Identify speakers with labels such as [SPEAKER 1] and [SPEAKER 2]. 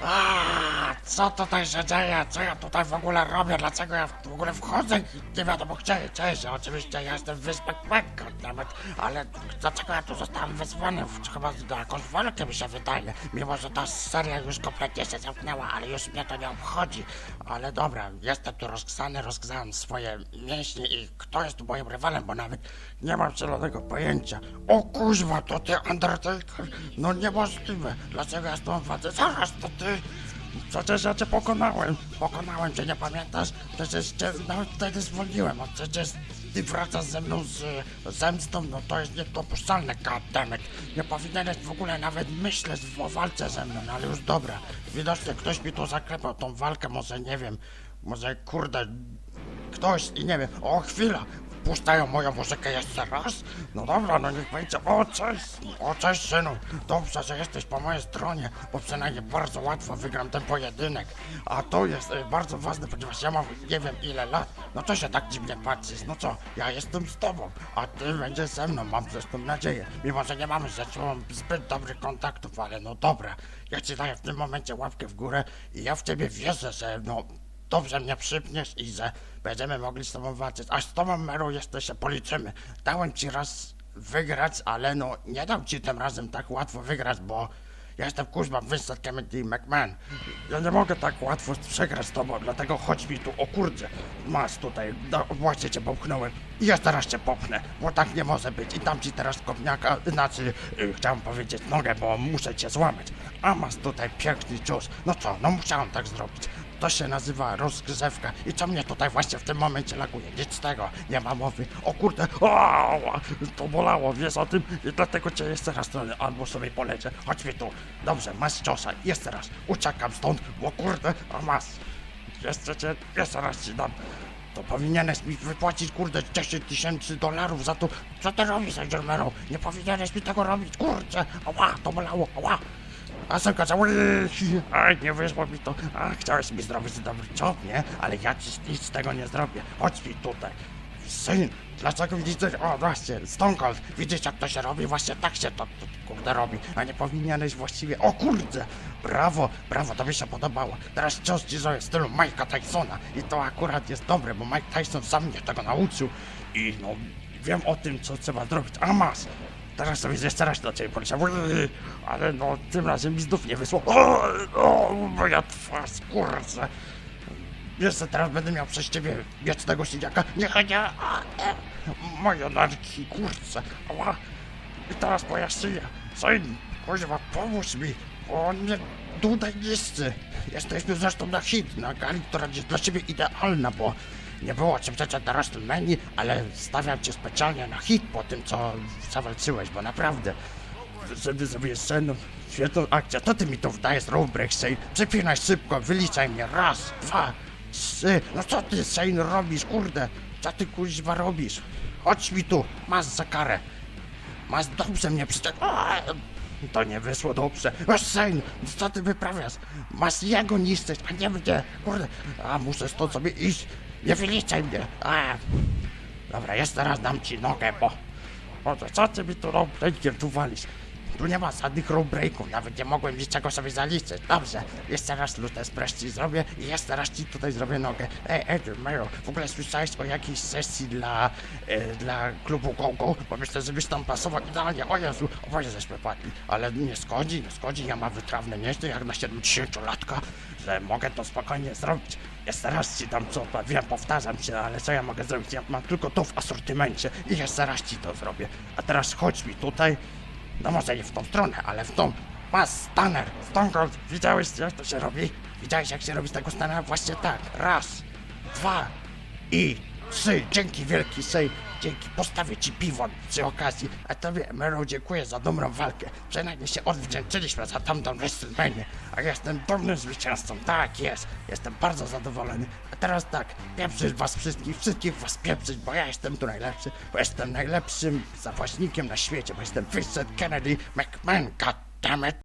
[SPEAKER 1] A, co tutaj się dzieje? Co ja tutaj w ogóle robię? Dlaczego ja w ogóle wchodzę? Nie wiadomo gdzie. Cześć, oczywiście ja jestem wyspek Bangkok nawet, ale dlaczego ja tu zostałem wezwany? Chyba na jakąś walkę mi się wydaje. Mimo, że ta seria już kompletnie się zamknęła, ale już mnie to nie obchodzi. Ale dobra, jestem tu rozgrzany, rozgrzałem swoje mięśnie i kto jest moim rywalem, bo nawet nie mam zielonego pojęcia. O kuźwa, to ty Undertaker? No niemożliwe. Dlaczego ja z tą walczę? Zaraz, to ty... Przecież ja cię pokonałem. Pokonałem cię, nie pamiętasz? Przecież cię nawet wtedy zwolniłem, a przecież ty wracasz ze mną z zemstą, no to jest niedopuszczalne, goddammit. Nie powinieneś w ogóle nawet myśleć o walce ze mną, no ale już dobra. Widocznie ktoś mi tu zaklepał tą walkę, może nie wiem, może kurde, ktoś i nie wiem, o chwila, puszczają moją muzykę jeszcze raz? No dobra, no niech będzie, o cześć, o cześć synu, dobrze, że jesteś po mojej stronie, bo przynajmniej bardzo łatwo wygram ten pojedynek, a to jest e, bardzo ważne, ponieważ ja mam nie wiem ile lat, no to się tak dziwnie patrzysz, no co, ja jestem z tobą, a ty będziesz ze mną, mam zresztą nadzieję, mimo że nie mamy ze sobą zbyt dobrych kontaktów, ale no dobra, ja ci daję w tym momencie łapkę w górę i ja w ciebie wierzę, że no dobrze mnie przypniesz i że będziemy mogli z tobą walczyć. A z tobą, Meru, jeszcze się policzymy. Dałem ci raz wygrać, ale no nie dam ci tym razem tak łatwo wygrać, bo ja jestem kuźma Vincent Kennedy McMahon. Ja nie mogę tak łatwo przegrać z tobą, dlatego chodź mi tu, o kurczę, masz tutaj, no, właśnie cię popchnąłem i ja teraz cię popchnę, bo tak nie może być i dam ci teraz kopniaka, znaczy, y, chciałem powiedzieć nogę, bo muszę cię złamać, a masz tutaj piękny cios, no co, no musiałem tak zrobić. To się nazywa rozgrzewka i co mnie tutaj właśnie w tym momencie laguje? Nic z tego, nie ma mowy. O kurde, o, to bolało, wiesz o tym? I dlatego cię jeszcze raz albo sobie polecę. Chodź mi tu. Dobrze, masz ciosa, jeszcze raz. Uciekam stąd, bo kurde, a masz. Jeszcze cię, jeszcze raz ci dam. To powinieneś mi wypłacić, kurde, 10 tysięcy dolarów za to. Co ty robisz, Germero? Nie powinieneś mi tego robić, kurde. Ała, to bolało, ała. A Sęka cały... Aj, nie wyszło mi to. A, chciałeś mi zrobić dobry job, nie? Ale ja ci nic z tego nie zrobię. Chodź mi tutaj. Syn, dlaczego widzicie... O, właśnie, Stone Cold. Widzisz, jak to się robi? Właśnie tak się to, to kurde robi. A nie powinieneś właściwie... O kurde! Brawo, brawo, to mi się podobało. Teraz cios ci w stylu Mike'a Tysona. I to akurat jest dobre, bo Mike Tyson sam mnie tego nauczył. I no, wiem o tym, co trzeba zrobić. A masz! Teraz sobie jeszcze raz do ciebie poleciał. Ale no, tym razem mi znów nie wysło. O, o moja twarz, kurczę. Jeszcze teraz będę miał przez ciebie wiecznego siedziaka. Nie, nie. a, Moje narki, kurczę. Ała. I teraz moja szyja. Syn, kuźwa, pomóż mi. O nie, tutaj niscy. Jesteśmy zresztą na hit, na gali, która jest dla ciebie idealna, bo nie było cię przecież na WrestleMania, ale stawiam cię specjalnie na hit po tym, co zawalczyłeś, bo naprawdę, żeby zrobić scenę, świetną akcję, to ty mi to wdajesz, Robrek, Shane, przepinaj szybko, wyliczaj mnie, raz, dwa, trzy, no co ty, Shane, robisz, kurde, co ty, kuźwa, robisz? Chodź mi tu, masz za karę. Masz dobrze mnie przyte... To nie wyszło dobrze. Masz Shane, co ty wyprawiasz? Masz jego niszczyć, a nie mnie. Kurde, a muszę stąd sobie iść. Nie wyliczaj mnie. A. Dobra, jeszcze raz dam ci nogę, bo... To co ty mi tu robrejkiem tu walisz? Tu nie ma żadnych rollbreaków, nawet nie mogłem niczego sobie zaliczyć. Dobrze, jeszcze raz Press ci zrobię i jeszcze raz ci tutaj zrobię nogę. Ej, Ed, Mayo, w ogóle słyszałeś o jakiejś sesji dla, e, dla klubu GoGo? Bo myślę, żebyś tam pasował idealnie. O Jezu, oboje żeśmy padli. Ale nie szkodzi, nie szkodzi, ja mam wytrawne nieźle, jak na 70-latka, że mogę to spokojnie zrobić. Jeszcze raz ci dam co, wiem, powtarzam się, ale co ja mogę zrobić? Ja mam tylko to w asortymencie i jeszcze raz ci to zrobię. A teraz chodź mi tutaj, no może nie w tą stronę, ale w tą. Masz staner, Stone Cold, widziałeś jak to się robi? Widziałeś jak się robi z tego stanera? Właśnie tak. Raz, dwa i trzy. Dzięki wielki sej. Dzięki, postawię ci piwo przy okazji. A tobie, Mero, dziękuję za dobrą walkę. Przynajmniej się odwdzięczyliśmy za tamtą WrestleMania. A jestem dumnym zwycięzcą. Tak jest. Jestem bardzo zadowolony. A teraz tak, pieprzyć was wszystkich, wszystkich was pieprzyć, bo ja jestem tu najlepszy, bo jestem najlepszym zapaśnikiem na świecie, bo jestem Vincent Kennedy McMahon, goddammit.